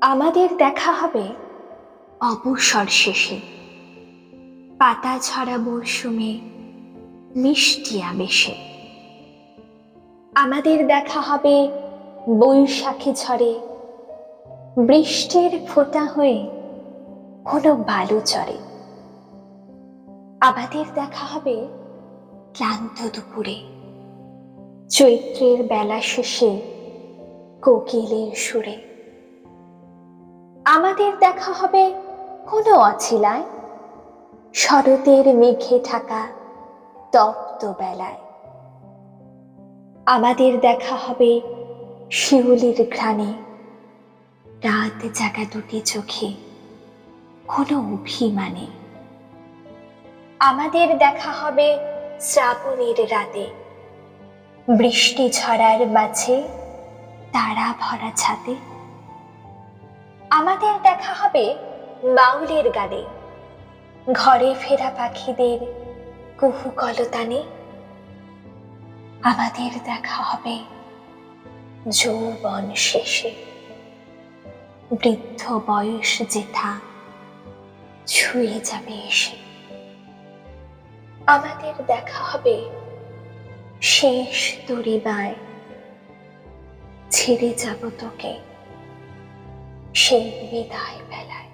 আমাদের দেখা হবে অবসর শেষে। পাতা ছড়া মরশুমে, মিষ্টি আবেশে আমাদের দেখা হবে বৈশাখী ঝড়ে। বৃষ্টির ফোঁটা হয়ে কোনো বালু চড়ে। আমাদের দেখা হবে ক্লান্ত দুপুরে। চৈত্রের বেলা শেষে কোকিলের সুরে। আমাদের দেখা হবে কোনো অছিলায়? শরতের মেঘে ঢাকা তপ্ত বেলায়। আমাদের দেখা হবে শিউলির ঘ্রাণে। রাত জাগা দুটি চোখে কোনো অভিমানে। আমাদের দেখা হবে শ্রাবণের রাতে। বৃষ্টি ঝরার মাঝে তারা ভরা ছাতে। আমাদের দেখা হবে বাউলের গানে। ঘরে ফেরা পাখিদের কুহু কলতানে। আমাদের দেখা হবে যৌবন শেষে। বৃদ্ধ বয়স যেথা, ছুঁয়ে যাবে এসে। আমাদের দেখা হবে শেষ দড়িবায় ছেড়ে যাব তোকে। সেই বিদায় বেলায়